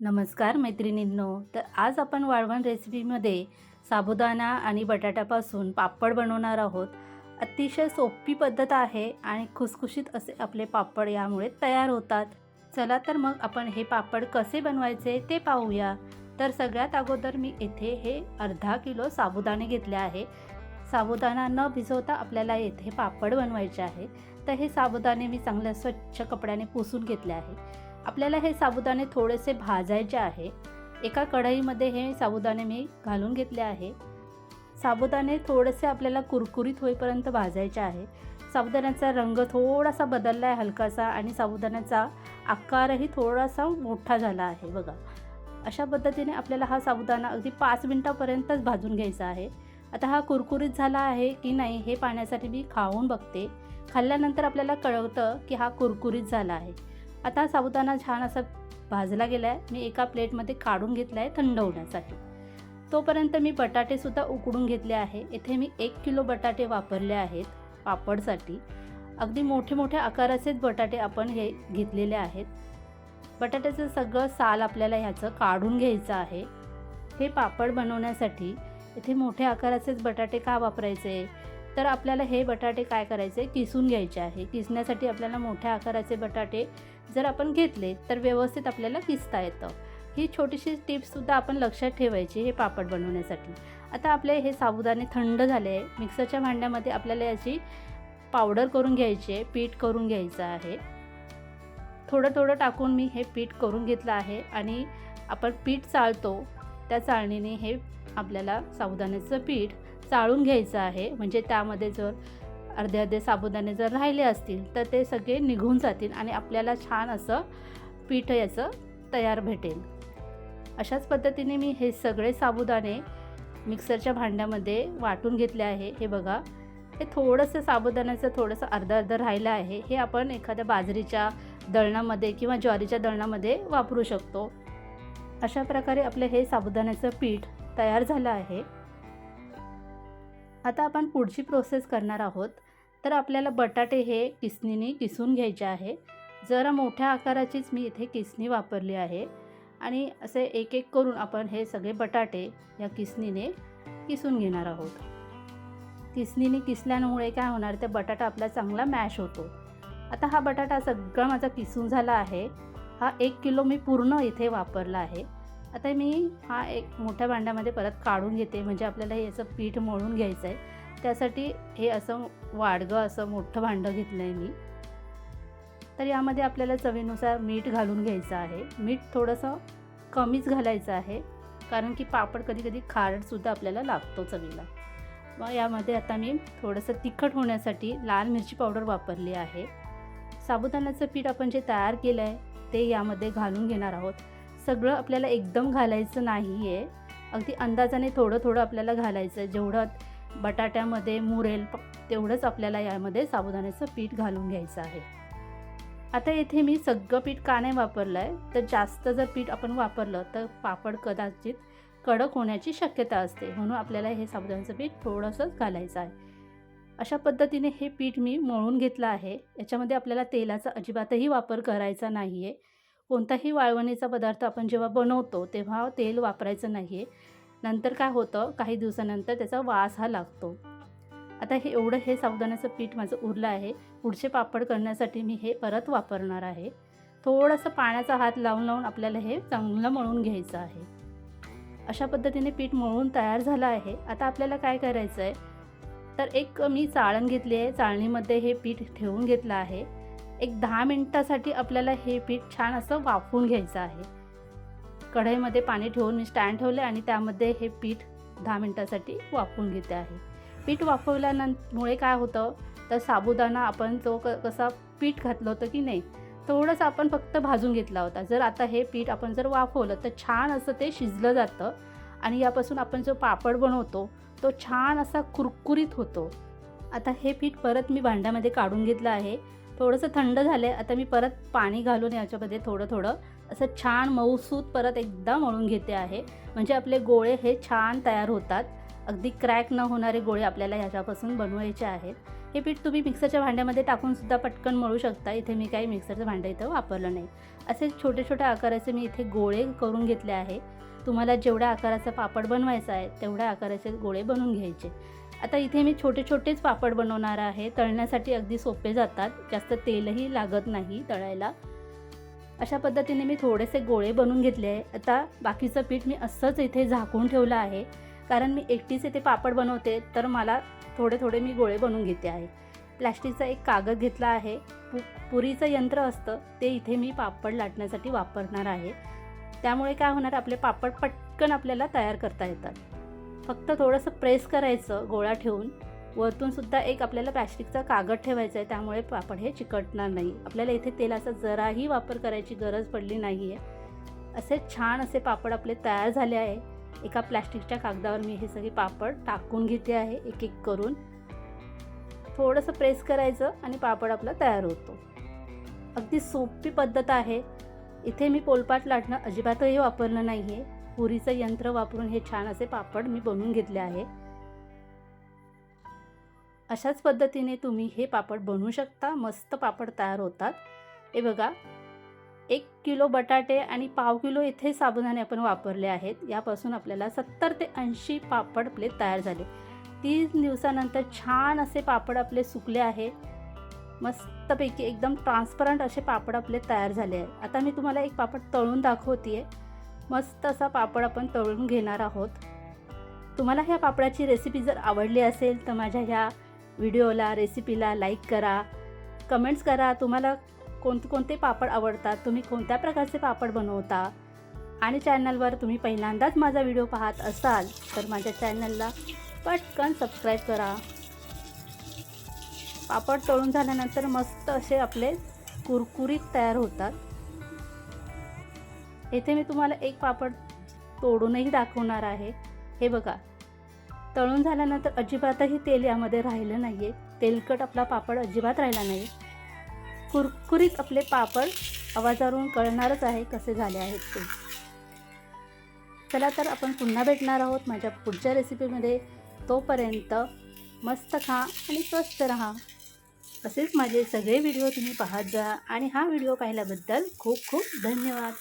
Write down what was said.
नमस्कार मैत्रिणींनो तर आज आपण वाळवण रेसिपीमध्ये साबुदाणा आणि बटाट्यापासून पापड बनवणार आहोत. अतिशय सोपी पद्धत आहे आणि खुसखुशीत असे आपले पापड यामुळे तयार होतात. चला तर मग आपण हे पापड कसे बनवायचे ते पाहूया. तर सगळ्यात अगोदर मी येथे हे अर्धा किलो साबुदाणे घेतले आहे. साबुदाणा न भिजवता आपल्याला येथे पापड बनवायचे आहे. तर हे साबुदाणे मी चांगल्या स्वच्छ कपड्याने पुसून घेतले आहे. आपल्याला हे साबुदाणे थोडेसे भाजायचे आहे. एका कढईमध्ये हे साबुदाणे मी घालून घेतले आहे. साबुदाणे थोडेसे आपल्याला कुरकुरीत होईपर्यंत भाजायचे आहे. साबुदाण्याचा रंग थोडासा बदलला आहे हलकासा आणि साबुदाण्याचा आकारही थोडासा मोठा झाला आहे बघा. अशा पद्धतीने आपल्याला हा साबुदाणा अगदी पाच मिनटापर्यंतच भाजून घ्यायचा आहे. आता हा कुरकुरीत झाला आहे की नाही हे पाहण्यासाठी मी खाऊन बघते. खाल्ल्यानंतर आपल्याला कळवतं की हा कुरकुरीत झाला आहे. आता साबुदाणा छान असा भाजला गेला आहे मी एका प्लेटमध्ये काढून घेतला आहे थंड होण्यासाठी. तोपर्यंत मी बटाटेसुद्धा उकडून घेतले आहे. इथे मी एक किलो बटाटे वापरले आहेत पापडसाठी. अगदी मोठे मोठे आकाराचेच बटाटे आपण हे घेतलेले आहेत. बटाट्याचं सगळं साल आपल्याला ह्याचं काढून घ्यायचं आहे. हे पापड बनवण्यासाठी इथे मोठ्या आकाराचेच बटाटे का वापरायचे? तर आपल्याला हे बटाटे काय करायचे? किसून घ्यायचे आहे. किसण्यासाठी आपल्याला मोठ्या आकाराचे बटाटे जर आपण घेतले तर व्यवस्थित आपल्याला किसता येतं. ही छोटीशी टिप्ससुद्धा आपण लक्षात ठेवायची हे पापड बनवण्यासाठी. आता आपले हे साबुदाणे थंड झाले आहे. मिक्सरच्या भांड्यामध्ये आपल्याला याची पावडर करून घ्यायची आहे. पीठ करून घ्यायचं आहे. थोडं थोडं टाकून मी हे पीठ करून घेतलं आहे आणि आपण पीठ चाळतो. त्या चाळणीने हे आपल्याला साबुदाण्याचं पीठ चाळून घ्यायचं आहे. म्हणजे त्यामध्ये जर अर्धे अर्धे साबुदाणे जर राहिले असतील तर ते सगळे निघून जातील आणि आपल्याला छान असं पीठ याचं तयार भेटेल. अशाच पद्धतीने मी हे सगळे साबुदाणे मिक्सरच्या भांड्यामध्ये वाटून घेतले आहे. हे बघा हे थोडंसं साबुदाण्याचं थोडंसं अर्धं अर्धं राहिलं आहे. हे आपण एखाद्या बाजरीच्या दळणामध्ये किंवा ज्वारीच्या दळणामध्ये वापरू शकतो. अशा प्रकारे आपलं हे साबुदाण्याचं पीठ तयार झालं आहे. आता आपण पुढची प्रोसेस करणार आहोत. तर आपल्याला बटाटे हे किसणीने किसून घ्यायचे आहे. जरा मोठ्या आकाराचीच मी इथे किसणी वापरली आहे. आणि असे एक एक करून आपण हे सगळे बटाटे या किसणीने किसून घेणार आहोत. किसणीने किसल्यामुळे काय होणार ते बटाटा आपला चांगला मॅश होतो. आता हा बटाटा सगळा माझा किसून झाला आहे. हा एक किलो मी पूर्ण इथे वापरला आहे. आता मी हा एक मोठ्या भांड्यामध्ये परत काढून घेते. म्हणजे आपल्याला हे याचं पीठ मळून घ्यायचं आहे त्यासाठी हे असं वाडगं असं मोठं भांडं घेतलं आहे मी. तर यामध्ये आपल्याला चवीनुसार मीठ घालून घ्यायचं आहे. मीठ थोडंसं कमीच घालायचं आहे. कारण की पापड कधी कधी खारटसुद्धा आपल्याला लागतो चवीला. मग यामध्ये आता मी थोडंसं तिखट होण्यासाठी लाल मिरची पावडर वापरली आहे. साबुदाण्याचं पीठ आपण जे तयार केलं आहे ते यामध्ये घालून घेणार आहोत. सगळं आपल्याला एकदम घालायचं नाही आहे अगदी अंदाजाने थोडं थोडं आपल्याला घालायचं. आहे जेवढं बटाट्यामध्ये मुरेल तेवढंच आपल्याला यामध्ये साबुदाण्याचं पीठ घालून घ्यायचं आहे. आता येथे मी सगळं पीठ का नाही वापरलं आहे तर जास्त जर पीठ आपण वापरलं तर पापड कदाचित कडक होण्याची शक्यता असते. म्हणून आपल्याला हे साबुदाण्याचं पीठ थोडंसंच घालायचं आहे. अशा पद्धतीने हे पीठ मी मळून घेतलं आहे. याच्यामध्ये आपल्याला तेलाचा अजिबातही वापर करायचा नाही आहे कोणताही वाळवणीचा पदार्थ आपण जेव्हा बनवतो तेव्हा तेल वापरायचं नाही आहे नंतर काय होतं काही दिवसानंतर त्याचा वास हा लागतो. आता हे एवढं हे सावधानाचं पीठ माझं उरलं आहे. पुढचे पापड करण्यासाठी मी हे परत वापरणार आहे. थोडंसं पाण्याचा हात लावून लावून आपल्याला हे चांगलं मळून घ्यायचं आहे. अशा पद्धतीने पीठ मळून तयार झालं आहे. आता आपल्याला काय करायचं आहे तर एक मी चाळण घेतली आहे. चाळणीमध्ये हे पीठ ठेवून घेतलं आहे. एक दहा मिनटासाठी आपल्याला हे पीठ छान असं वाफवून घ्यायचं आहे. कढईमध्ये पाणी ठेवून मी स्टँड ठेवले आणि त्यामध्ये हे पीठ दहा मिनटासाठी वाफवून घेते आहे. पीठ वाफवल्यानंतरमुळे काय होतं तर साबुदाणा आपण तो क कसा पीठ घातलं होतं की नाही थोडंसं आपण फक्त भाजून घेतला होता. जर आता हे पीठ आपण जर वाफवलं तर छान असं ते शिजलं जातं आणि यापासून आपण जो पापड बनवतो तो छान असा कुरकुरीत होतो. आता हे पीठ परत मी भांड्यामध्ये काढून घेतलं आहे. थोडंसं थंड झालं आहे आता मी परत पाणी घालून याच्यामध्ये थोडं थोडं असं छान मऊसूत परत एकदा मळून घेते आहे. म्हणजे आपले गोळे हे छान तयार होतात. अगदी क्रॅक न होणारे गोळे आपल्याला ह्याच्यापासून बनवायचे आहेत. हे पीठ तुम्ही मिक्सरच्या भांड्यामध्ये टाकूनसुद्धा पटकन मळू शकता. इथे मी काही मिक्सरचं भांडं इथं वापरलं नाही. असे छोटे छोट्या आकाराचे मी इथे गोळे करून घेतले आहे. तुम्हाला जेवढ्या आकाराचा पापड बनवायचा आहे तेवढ्या आकाराचे गोळे बनवून घ्यायचे. आता इथे मी छोटे छोटेच पापड बनवणार आहे. तळण्यासाठी अगदी सोपे जातात. जास्त तेलही लागत नाही तळायला. अशा पद्धतीने मी थोडेसे गोळे बनवून घेतले आहे. आता बाकीचं पीठ मी असंच इथे झाकून ठेवलं आहे. कारण मी एकटीच इथे पापड बनवते तर मला थोडे थोडे मी गोळे बनवून घेते आहे. प्लॅस्टिकचा एक कागद घेतला आहे. पु पुरीचं यंत्र असतं ते इथे मी पापड लाटण्यासाठी वापरणार आहे. त्यामुळे काय होणार आपले पापड पटकन आपल्याला तयार करता येतात. फक्त थोडंसं प्रेस करायचं गोळा ठेवून. वरतून सुद्धा एक आपल्याला प्लॅस्टिकचा कागद ठेवायचा आहे त्यामुळे पापड हे चिकटणार नाही. आपल्याला इथे तेलाचा जराही वापर करायची गरज पडली नाही आहे असे छान असे पापड आपले तयार झाले आहे. एका प्लॅस्टिकच्या कागदावर मी हे सगळे पापड टाकून घेते आहे एक एक करून. थोडंसं प्रेस करायचं आणि पापड आपला तयार होतो. अगदी सोपी पद्धत आहे. इथे मी पोलपाट लाटणं अजिबातही वापरलं नाही आहे पुरीचं यंत्र वापरून हे छान असे पापड मी बनवून घेतले आहे. अशाच पद्धतीने तुम्ही हे पापड बनवू शकता. मस्त पापड तयार होतात. हे बघा एक किलो बटाटे आणि पाव किलो इथे साबुदाणे आपण वापरले आहेत. यापासून आपल्याला सत्तर ते ऐंशी पापड आपले तयार झाले. तीन दिवसानंतर छान असे पापड आपले सुकले आहे. मस्तपैकी एकदम ट्रान्सपरंट असे पापड आपले तयार झाले आहे. आता मी तुम्हाला एक पापड तळून दाखवते आहे मस्त असा पापड आपण तळून घेणार आहोत. तुम्हाला ह्या पापडाची रेसिपी जर आवडली असेल तर माझ्या ह्या व्हिडिओला रेसिपीला लाईक करा. कमेंट्स करा तुम्हाला कोणते पापड आवडतात तुम्ही कोणत्या प्रकारचे पापड बनवता. आणि चॅनलवर तुम्ही पहिल्यांदाच माझा व्हिडिओ पाहत असाल तर माझ्या चॅनलला पटकन सबस्क्राईब करा. पापड तळून झाल्यानंतर मस्त असे आपले कुरकुरीत तयार होतात. येथे मी तुम्हाला एक पापड तोडूनही दाखवणार आहे. हे बघा. तळून झाल्यानंतर अजिबातही तेल यामध्ये राहिलं नाही आहे तेलकट आपला पापड अजिबात राहिला नाही. कुरकुरीत आपले पापड आवाजावरून कळणारच आहे कसे झाले आहेत ते. चला तर आपण पुन्हा भेटणार आहोत माझ्या पुढच्या रेसिपीमध्ये. तोपर्यंत मस्त खा आणि स्वस्त राहा. असेच माझे सगळे व्हिडिओ तुम्ही पाहत जा आणि हा व्हिडिओ पाहिल्याबद्दल खूप खूप धन्यवाद.